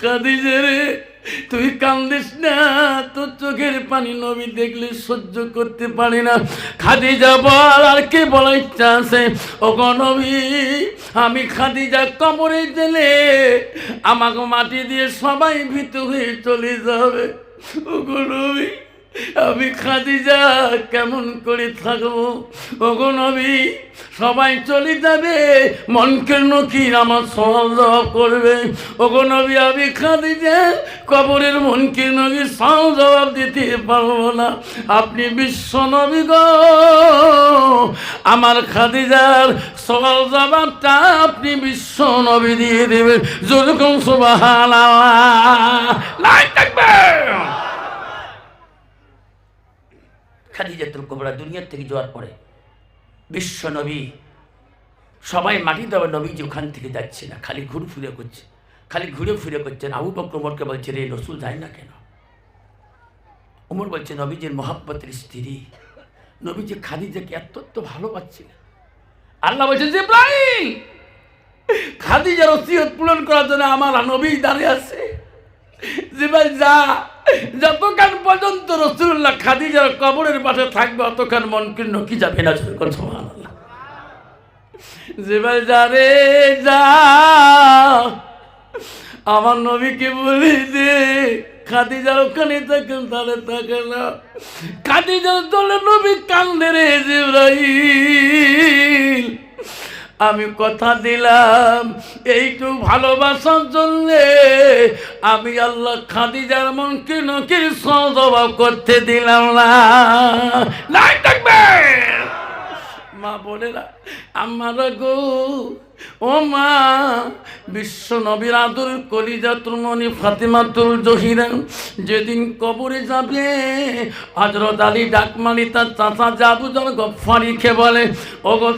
খাদিজা রে তুই কান্দিস না, তোর চোখের পানি নবী দেখলে সহ্য করতে পারি না। খাদিজা বল, আর কে বলার ইচ্ছা আছে? ও নবী, আমি খাদিজা কবরে জেলে আমাকে মাটি দিয়ে সবাই ভীত হয়ে চলে যাবে। ও নবী। আমি খাদিজা, কেমন করে থাকব? ওগো নবী, সবাই চলে যাবে, মনকে নকির আমার সওয়াল জবাব করবে। ওগো নবী, আমি খাদিজা, কবরের মনকে নবী সওয়াল জবাব দিতে পারব না। আপনি বিশ্ব নবী গো, আমার খাদিজার সওয়াল জবাবটা আপনি বিশ্ব নবী দিয়ে দেবেন। যেরকম সুবাহান লাই থাকবে। খাদিজাতুল কোবরা দুনিয়ার থেকে যাওয়ার পরে বিশ্ব নবী, সবাই মাটি দেওয়া যে ওখান থেকে যাচ্ছে না, খালি ঘুরে ফিরে করছে। খালি ঘুরে ফিরে করছেন আবু বকর উমরকে বলছে, রে রসুল যায় না কেন? উমর বলছে, নবীজির মহাব্বতের স্ত্রী, নবীজি খাদিজাকে এত তো ভালোবাচ্ছিলেন আল্লাহ বলছেন যে ইব্রাহিম খাদিজার ওসিয়ত পূরণ করার জন্য আমার নবী দাঁড়িয়ে আছে। যে ভাই যা। যতক্ষণ পর্যন্ত রসুল্লাহ খাদিজার কবরের পাশে থাকবে, অতক্ষণ মন কীর্ণ কি যাবে না সমান যে ভাই যা রে যা, আমার নবীকে বলি দে খাদিজার ওখানে থাকেন, তাহলে থাকে না। খাদিজার দলে নবী কান্দে রে জিব্রাহিম আমি কথা দিলাম, এইটু ভালোবাসার জন্যে আমি আল্লাহ খাদিজার মনকে নকির সজবাব করতে দিলাম না। নাই থাকবে। মা বোনেরা, আমার গো ও মা, বিশ্ব নবীর আদর কলিজাতুল মনি ফাতেমাতুল জহিরা। যেদিন কবরে যাবে ডাকমালি তার বলে ও গো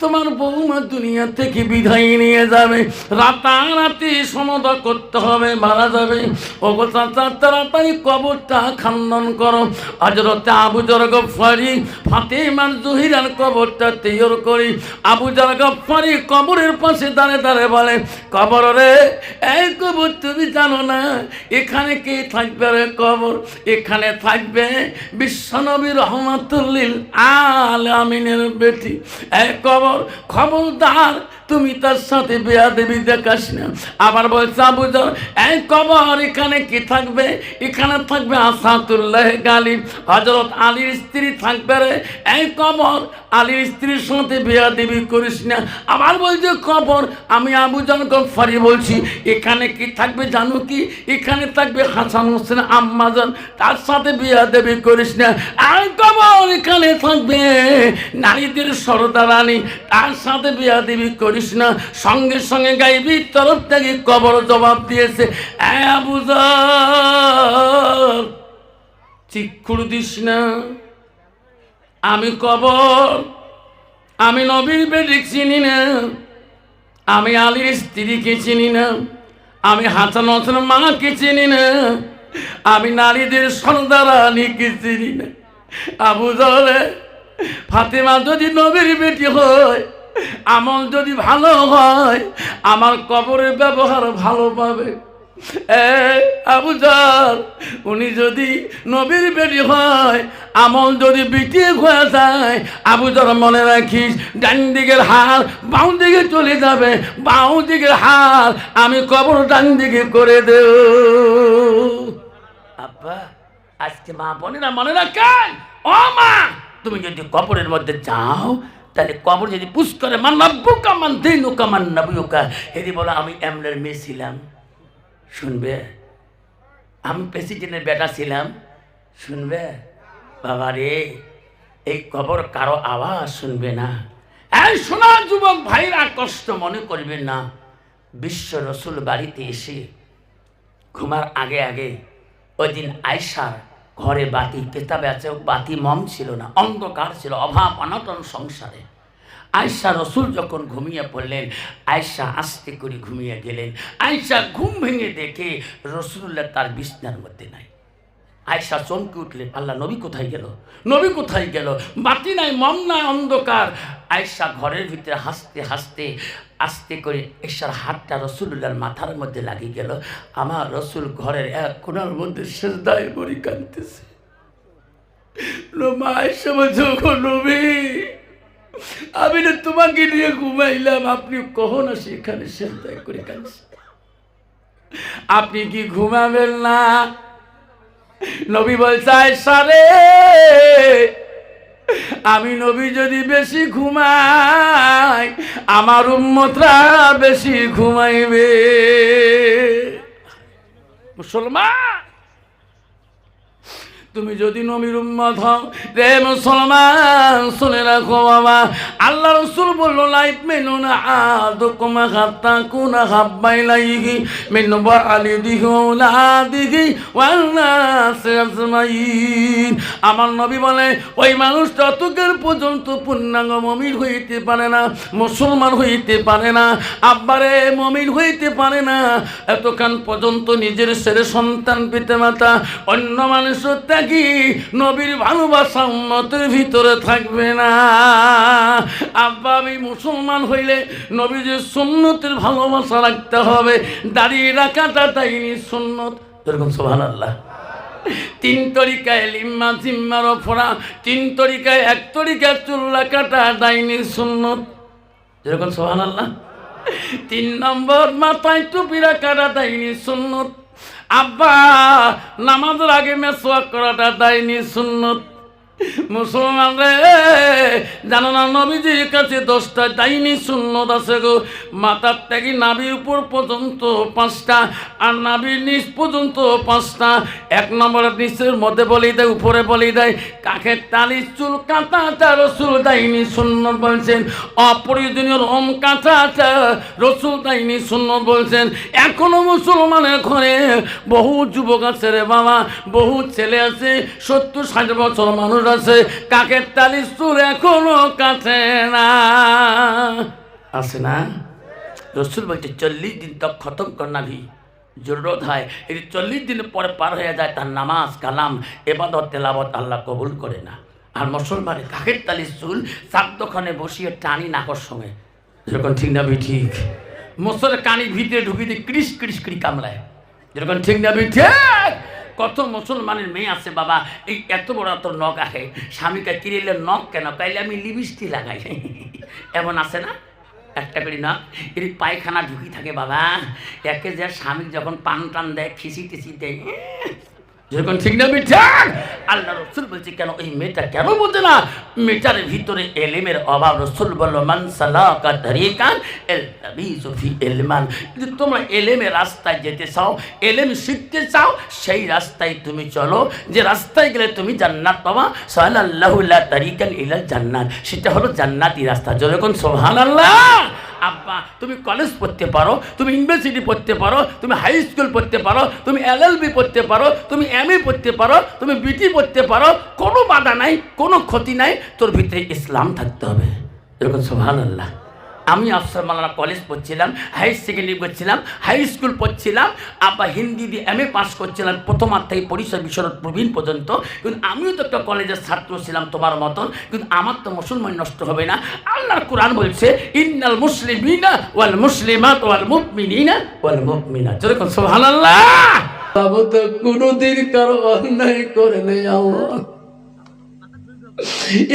তোমার বৌমা দুনিয়া থেকে বিদায় নিয়ে যাবে। রাতারাতি সমদা করতে হবে, মারা যাবে। ও গো চাচা, তাড়াতাড়ি কবরটা খান্দন করো। হজরত আবু জর গফারি ফাতেমার জহিরার কবরটা তৈরি করি। আবু জর গফারি কবরের পাশে দাঁড়ে দাঁড়ে বলে, কবর রে, এই কবর তুমি জানো না, এখানে কে থাকবে রে কবর? এখানে থাকবে বিশ্বনবী রহমাতুল্লিল আল আমিনের বেটি। এই কবর খবরদার তুমি তার সাথে বেয়া দেবী দেখাস না। আবার বলছে আবুজর এই কবর এখানে কি থাকবে? এখানে থাকবে আসাতুল্লাহ গালিব। হজরত আলীর স্ত্রী থাকবে রে। এই কবর আলীর স্ত্রীর সাথে বেয়া দেবী করিস না। আবার বলছে, কবর, আমি আবুজান গফারি বলছি, এখানে কি থাকবে জানো কি? এখানে থাকবে হাসান হোসেন আম্মাজান তার সাথে বিয়া দেবী করিস না। আর কবর এখানে থাকবে নারীদের সরদারানি, তার সাথে বিয়া দেবী করিস না সঙ্গে সঙ্গে গাইবি, তরফ থেকে কবর জবাব দিয়েছে চিক্ষুর দিস না। আমি কবর, আমি নবীর বেটি চিনি না। আমি আলীর স্ত্রীকে চিনি না। আমি হাসান হাসান মাকে চিনি না। আমি নারীদের সন্তারানীকে চিনি না। আবু জলে ফাতেমা যদি নবীর বেটি হয় আমল যদি ভালো হয়, আমার কবরের ব্যবহার ভালো পাবে উনি যদি নবীর বেটি হয়, আমল যদি বিটিয়ে হয়ে যায় আবুজার মনে রাখিস, ডান দিকের হার বাউ দিকে চলে যাবে। বাউ দিকের হার আমি কবর ডান দিকে করে দেব। আব্বা, আজকে মা বোনেরা মনে রাখেন, ও মা, তুমি যদি কবরের মধ্যে যাও তাহলে কবর যদি পুষ করে, মান বলো, আমি এমনের মেয়ে ছিলাম। শুনবে? আমি প্রেসিডেন্টের বেটা ছিলাম। শুনবে? বাবা রে, এই কবর কারও আওয়াজ শুনবে না। এই শোনা, যুবক ভাইরা, কষ্ট মনে করবেন না। বিশ্ব রসুল বাড়িতে এসে ঘুমার আগে আগে ওই দিন আয়সার ঘরে বাতি কেতাবে আছে বাতি মম ছিল না, অন্ধকার ছিল, অভাব, অনটন সংসারে। আয়সা রসুল যখন ঘুমিয়ে পড়লেন আয়সা আস্তে করে ঘুমিয়ে গেলেন। আয়সা ঘুম ভেঙে দেখে রসুল্লাহ তার বিছনার মধ্যে নাই। আয়সা চমকে উঠলেন, আল্লাহ, নবী কোথায় গেল? নবী কোথায় গেল? বাতি নাই, মম নাই, অন্ধকার। আয়সা ঘরের ভিতরে হাসতে হাসতে, আস্তে করে ঈশার হাতটা রসুল্লার মাথার মধ্যে লাগিয়ে গেল। আমার রসুল ঘরের এক কোনার মধ্যে সেজদায় পরি কাঁদতেছে। মা আয়সা বলছে, "ওগো নবী আমি না তোমাকে নিয়ে ঘুমাইলাম। আপনি কহ না সেখানে সেজদায় করে কাঁদছে আপনি কি ঘুমাবেন না? নবী বলছে আয়সা রে আমি নবী যদি বেশি ঘুমাই আমার উম্মতরা বেশি ঘুমাইবে। মুসলমান! তুমি যদি নবীর উম্মত হও, রে মুসলমান, শুনে রাখো বাবা। আল্লাহ রসুল বলল লাইফ মেনু না আদো কমা হাত্তা কুনা হাব্বাই লাইহি মেনু বা আলি দিহি ওয়াল্লা আজমাইন। আমার নবী বলে, ওই মানুষ ততকাল পর্যন্ত পূর্ণাঙ্গ মমির হইতে পারে না, মুসলমান হইতে পারে না। আব্বারে, মমিন হইতে পারে না। এতক্ষণ পর্যন্ত নিজের ছেলে সন্তান পিতা মাতা অন্য মানুষের ত্যাগী নবীর ভালোবাসা উন্নতের ভিতরে থাকবে না? আব্বা, আমি মুসলমান হইলে নবীর সুন্নতের ভালোবাসা রাখতে হবে। দাঁড়িয়ে রাখাটা তাইনি সুন্নত। এরকম সোহান আল্লাহ তিন তরিকায় লিম্মা জিম্মার ফোড়া তিন তরিকায় এক তরিকায় চুল্লা কাটা ডাইনির সুন্নত। যেরকম সোহান আল্লাহ তিন নম্বর, মাথায় টুপি রাখাটা ডাইনি সুন্নত। আব্বা নামাজের আগে মেসোয়াক করাটা দায়নি সুন্নত। মুসলমান রে জানো না নবীজির কাছে দশটা ডাইনি সুন্নত আছে গো। মাথার থেকে নাভির উপর পর্যন্ত পাঁচটা আর নাভির নিচ পর্যন্ত পাঁচটা। এক নম্বরের নিচের মধ্যে বলি দেয়, উপরে বলি দেয় কাকের তালি চুল কাঁটাটা রসুল ডাইনি সুন্নত বলছেন। অপ্রয়োজনীয় রম কাঁটাটা রসুল ডাইনি সুন্নত বলছেন। এখনও মুসলমানের ঘরে বহু যুবক আছে রে বাবা, বহু ছেলে আছে, সত্তর ষাট বছর মানুষ আছে কাকের তালি চুল এখনও কাছে না। আছে না? রসুল বলছে, চল্লিশ দিন তক খতম কর নাভি। জরুরত হয় এই চল্লিশ দিন পরে পার হয়ে যায়, তার নামাজ, কালাম, এবাদত তেলাবত আল্লাহ কবুল করে না। আর মুসলমানের কাকের তালি চুল চারদোখানে বসিয়ে টানি নাকর সঙ্গে। যেরকম ঠিক না ঠিক। মোসরের কানি ভিতরে দিয়ে ক্রিস ক্রিস করি কামলায় যেরকম ঠিক না ঠিক। কত মুসলমানের মেয়ে আছে বাবা? এই এত বড় এত নখ আহে। স্বামীকে কিরিলে নখ কেন? কাইলে আমি লিপস্টিক লাগাই। এমন আছে না? একটা করি না এর পায়খানা ঢুকি থাকে বাবা। একে যে স্বামী যখন পান টান দেয় খিসি টিসি দেয় যখন ঠিক না আল্লাহ রসুল বলছে, কেন এই মেয়েটা কেন বোঝে না? মেয়েটার ভিতরে এলেমের অভাব। রসুল বলল, মান সালাকা তরিকান এল এলমান। যদি তোমরা এলেমের রাস্তায় যেতে চাও, এলেম শিখতে চাও, সেই রাস্তায় তুমি চলো। যে রাস্তায় গেলে তুমি জান্নাত পাবা। সাল্লাহুল্লাহ তরিকান ইলাল জান্নাত। সেটা হলো জান্নাতি রাস্তা। যখন সোহান আল্লাহ আব্বা, তুমি কলেজ পড়তে পারো, তুমি ইউনিভার্সিটি পড়তে পারো, তুমি হাই স্কুল পড়তে পারো, তুমি এলএলবি পড়তে পারো, তুমি এম এ পড়তে পারো, তুমি বিটি পড়তে পারো, কোনো বাধা নাই, কোনো ক্ষতি নাই, তোর ভিতরে ইসলাম থাকতে হবে। এরকম সোহান আল্লাহ আমি আফসার মালানা কলেজ পড়ছিলাম হাই সেকেন্ডারি পড়ছিলাম হাই স্কুল পড়ছিলাম, আবার হিন্দি দিয়ে এম এ পাস করছিলাম প্রথমার থেকে পরিচয় বিশরৎ প্রবীণ পর্যন্ত। কিন্তু আমিও তো একটা কলেজের ছাত্র ছিলাম তোমার মতন, কিন্তু আমার তো মুসলমান নষ্ট হবে না। আল্লাহর কোরআন বলছে, ইন্নাল মুসলিমিনা ওয়াল মুসলিমাত ওয়াল মুমিনিনা ওয়াল মুমিনাত। যেরকম সুবহানাল্লাহ? তবে তো কোনোদিন কারও অন্যায় করে নেই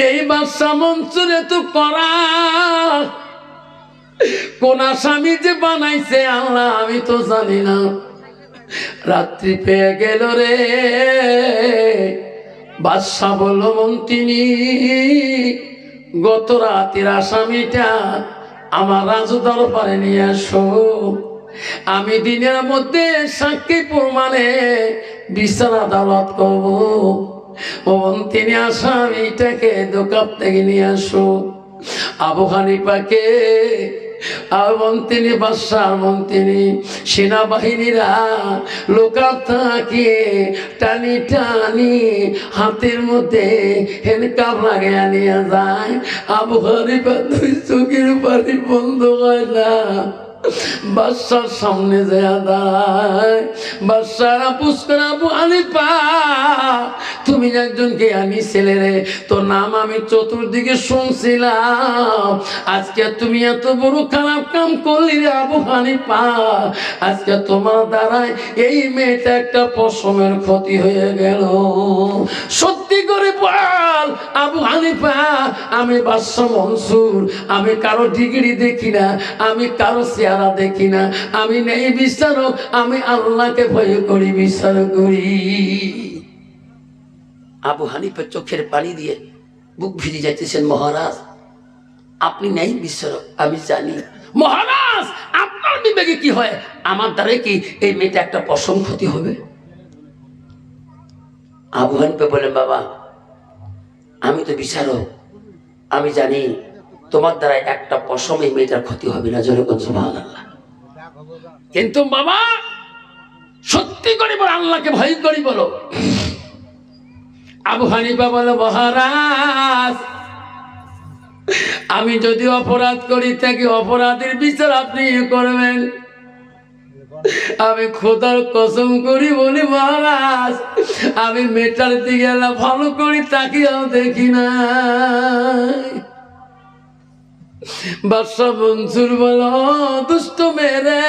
এই বাদশা মঞ্চুরে তো করা। কোন আসামি যে বানাইছে আল্লাহ, আমি তো জানি না। রাত্রি পেয়ে গেল রে। বাদশা বলল, মন্ত্রিনী, গত রাতের আসামিটা আমার রাজ দরবারে নিয়ে আসো আমি দিনের মধ্যে সাক্ষী প্রমাণে বিচার আদালত করব। ওমন তিনি আসামিটাকে দোকান থেকে নিয়ে আসো আবু হানিফাকে আর মন্ত্রী বাদশাহ মন্ত্রী সেনাবাহিনীরা লোকা থাকে, টানি টানি হাতের মধ্যে হেনকাপ লাগিয়ে নিয়ে যায়। আবহাওয়ার দুই চোখের পানি বন্ধ হয় না। বাদশার সামনে যায়। দাঁড়ায় বাদশার পুষ্কর আবু আলিপা তুমি একজনকে আমি ছেলে রে, তোর নাম আমি চতুর্দিকে শুনছিলাম। আজকে তুমি এত বড় খারাপ কাম করলি রে আবু হানিপা আজকে তোমার দ্বারাই এই মেয়েটা একটা পশমের ক্ষতি হয়ে গেল। সত্যি করে বল, আবু হানিফা। আমি বাদশাহ মনসুর, আমি কারও ডিগ্রি দেখি না, আমি কারও চেহারা দেখি না, আমি নেই বিচারক, আমি আল্লাহকে ভয় করি, বিচার করি। আবু হানিফের চোখের পানি দিয়ে বুক ভিজে যাইতেছেন, মহারাজ, আপনি নেই বিচারক, আমি জানি। মহারাজ, আপনার বিবেকে কি হয়? আমার দ্বারা কি এই মেয়েটা একটা পশম ক্ষতি হবে? আবু হানিফে বলেন বাবা, আমি তো বিচারক আমি জানি তোমার দ্বারা একটা পশম এই মেয়েটার ক্ষতি হবে না যেরকম কিন্তু বাবা, সত্যি করে বলো, আল্লাহকে ভয় করি বলো। আবু হানিফা বলো, মহারাজ, আমি যদি অপরাধ করি থাকি অপরাধের বিচার আপনি করবেন। আমি খোদার কসম করি বলি, মহারাজ, আমি মেটার দিকে ভালো করি তাকিয়েও দেখি না। বাদশা মনসুর বলো দুষ্ট মেরে।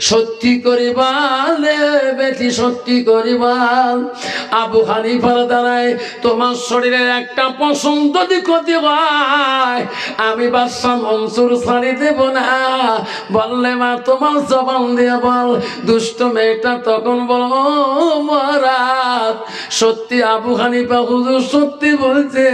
সত্যি করিবাল বেটি, সত্যি করিবাল আবু হানিফার দ্বারাই তোমার শরীরের একটা পছন্দ হয় আমি বাদশাহ মনসুর ছাড়ি দেব না। বললে, মা, তোমার জবান দিয়ে বল, দুষ্ট মেয়েটা তখন বল "ও মহারাজ সত্যি, আবু হানিফা হুজুর সত্যি বলছে,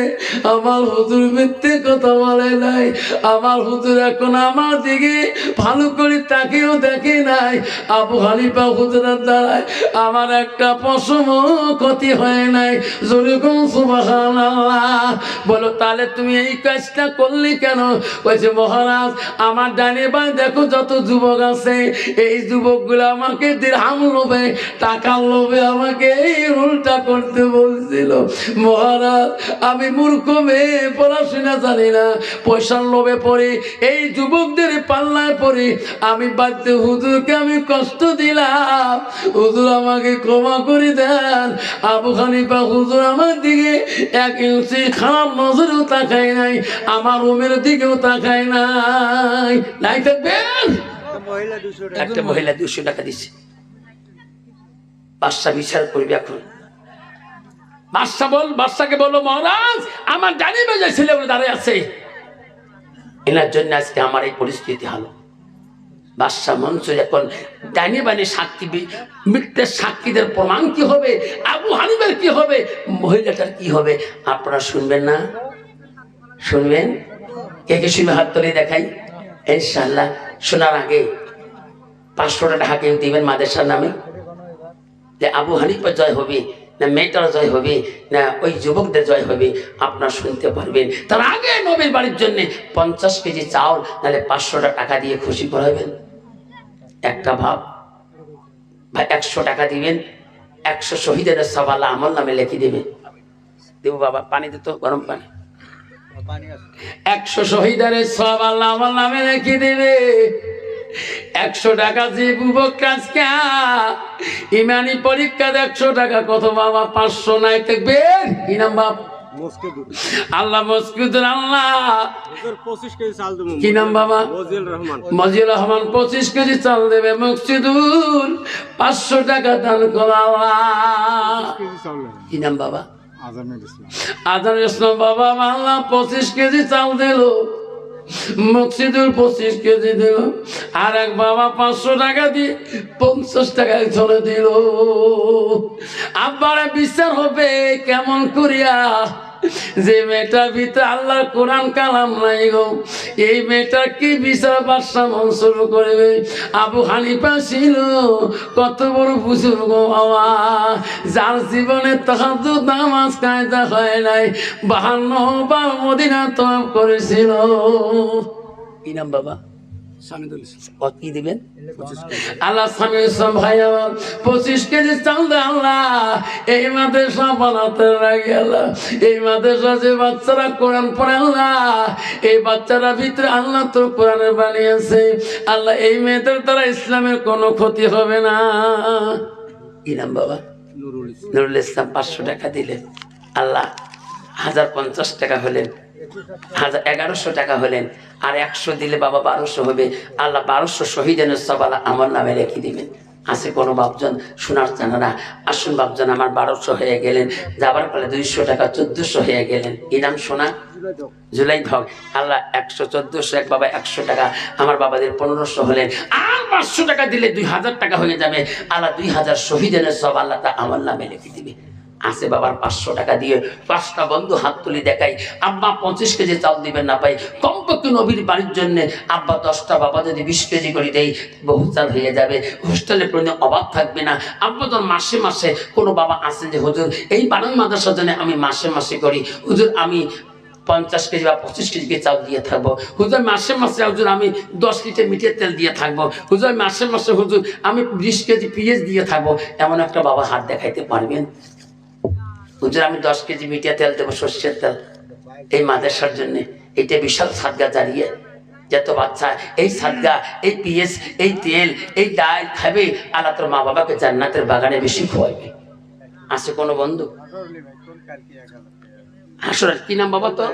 আমার হুজুর মিথ্যে কথা বলে নাই। আমার হুজুর এখন আমার দিকে ভালো করে তাকেও দেখে নাই? আবু হানিফা হুজুরের দ্বারায় আমার একটা পশম ক্ষতি হয় নাই। সুবাহান বলো, তাহলে তুমি এই কাজটা করলে কেন? বলছে, মহারাজ, আমার ডানে বাই দেখো যত যুবক আছে, এই যুবকগুলো আমাকে দিরহাম লোভে, টাকার লোভে আমাকে এই রুলটা করতে বলছিল। মহারাজ, আমি মূর্খ মেয়ে, পড়াশোনা জানি না। পয়সার লোভে পড়ে, এই যুবকদের পাল্লায় পড়ে, আমি বাড়িতে হুজুরকে আমি কষ্ট দিলাম। হুজুর আমাকে ক্ষমা করে দেন। আবু হানিফা হুজুর আমার দিকে এক ইঞ্চি খারাপ নজরেও তাকায় নাই আমার রুমের দিকেও তাকায় নাই। নাই থাকবেন একটা মহিলা দুশো টাকা দিছে। বাদশা বিচার করবে এখন। বাদশা বল বাদশাকে বলল মহারাজ আমার জানি বেজে ছেলেগুলো দাঁড়িয়ে আছে। এনার জন্য আজকে আমার এই পরিস্থিতি হলো বাদশাহ মনসুর এখন ডাইনি বানি সাক্ষী মিথ্যের সাক্ষীদের প্রমাণ কি হবে? আবু হানিবের কি হবে? মহিলাটার কি হবে? আপনারা শুনবেন না? শুনবেন? কে কে শুনবে? হাত তুলে দেখাই। ইনশাল্লাহ শোনার আগে পাঁচশোটা টাকা দিবেন মাদেশার নামে। যে আবু হানিফা জয় হবে, না মেয়েটার জয় হবে, না ওই যুবকদের জয় হবে, আপনারা শুনতে পারবেন। তার আগে নবীর বাড়ির জন্য পঞ্চাশ কেজি চাউল, নাহলে পাঁচশোটা টাকা দিয়ে খুশি করাবেন। একটা ভাব। ভাই, একশো টাকা দিবেন, একশো শহীদের সবালা আমার নামে লিখে দেবেন। দেবো বাবা পানি দিত গরম পানি। একশো শহীদের সব আল্লাহ আমার নামে রেখে দেবে। একশো টাকা যে বুবক কাজকা, ইমানি পরীক্ষা একশো টাকা, কত বাবা, পাঁচশো নাই থাকবে? কি নাম বাপ? মস্কেদুর আল্লাহ মসকুদুর আল্লাহ। কি নাম বাবা? মজিউর রহমান। পঁচিশ কেজি চাল দেবে মসজিদুর পাঁচশো টাকা দান করা কি নাম বাবা? আজানুল ইসলাম। আজান ইসলাম বাবা আল্লাহ পঁচিশ কেজি চাল দিল। মকসিদুল পঁচিশ কেজি দিল, আর এক বাবা পাঁচশো টাকা দিয়ে পঞ্চাশ টাকায় চলে দিল। আব্বারে বিচার হবে কেমন করিয়া? যে মেয়েটার ভিতরে আল্লাহ কোরআন কালাম নাই গো, এই মেয়েটার কি বিচার বাদশা মনসুর করবে? আবু হানিফা ছিল কত বড় বুজুর্গ বাবা, যার জীবনে তাহাজ নামাজ কায়দা হয় নাই, বাহান্ন বার মদিনা তপ করেছিল। কি নাম বাবা? কি দিবেন? আল্লাহ স্বামী ইসলাম ভাই আমার পঁচিশ কেজি চাল আল্লাহ। এই মাদ্রাসা বানাতে লাগে আল্লাহ। এই মাদ্রাসা যে বাচ্চারা কোরআন পড়ে আল্লাহ। এই বাচ্চারা ভিতরে আল্লাহ তো কোরআনের বানিয়েছে। আল্লাহ এই মেয়েদের দ্বারা ইসলামের কোনো ক্ষতি হবে না। কি নাম বাবা? নুরুল ইসলাম। নুরুল ইসলাম পাঁচশো টাকা দিলেন। আল্লাহ হাজার পঞ্চাশ টাকা হলেন। হাজার এগারোশো টাকা হলেন, আর একশো দিলে বাবা বারোশো হবে। আল্লাহ বারোশো শহীদের সব আল্লাহ আমার নামে রেখে দিবেন। আছে কোনো বাপজন? শোনার জানা না। আসুন বাপজন, আমার বারোশো হয়ে গেলেন। যাবার ফলে দুইশো টাকা চোদ্দশো হয়ে গেলেন। ইনাম শোনা? জুলাই ভগ আল্লাহ একশো চোদ্দশো, এক বাবা একশো টাকা, আমার বাবাদের পনেরোশো হলেন। আর পাঁচশো টাকা দিলে দুই হাজার টাকা হয়ে যাবে। আল্লাহ দুই হাজার শহীদের সব আল্লাহ তা আমার নামে লিখে দিবে। আছে বাবার পাঁচশো টাকা দিয়ে। পাঁচটা বন্ধু হাত তুলি দেখাই, আব্বা পঁচিশ কেজি চাল দিবেন না পাই। কমপক্ষে নবীর বাড়ির জন্য আব্বা দশটা, বাবা যদি বিশ কেজি করে দেয় বহু চাল হয়ে যাবে। হোস্টেলে কোনো অভাব থাকবে না। আব্বা তোর মাসে মাসে কোনো বাবা আছেন যে, হুজুর, এই বানাই মাদ্রাসার জন্য আমি মাসে মাসে করি। হুজুর, আমি পঞ্চাশ কেজি বা পঁচিশ কেজি চাল দিয়ে থাকব। হুজুর, মাসে মাসে, হুজুর, আমি দশ লিটার মিটের তেল দিয়ে থাকব। হুজুর, মাসে মাসে, হুজুর, আমি বিশ কেজি পিঁয়াজ দিয়ে থাকব। এমন একটা বাবা হাত দেখাইতে পারবেন? হুজুর, আমি দশ কেজি মিটিয়া তেল দেবো, সর্ষের তেল। এই মাদ্রাসার জন্য। এটা বিশাল সাদগা দাঁড়িয়ে। যত বাচ্চা, এই সাদগা, এই পিএস এই তেল, এই ডাল খাবে, আল্লাহ তোর মা বাবাকে জান্নাতের বাগানে বেশি খোয়াবে আছে কোনো বন্ধু? আসলে কি নাম বাবা তো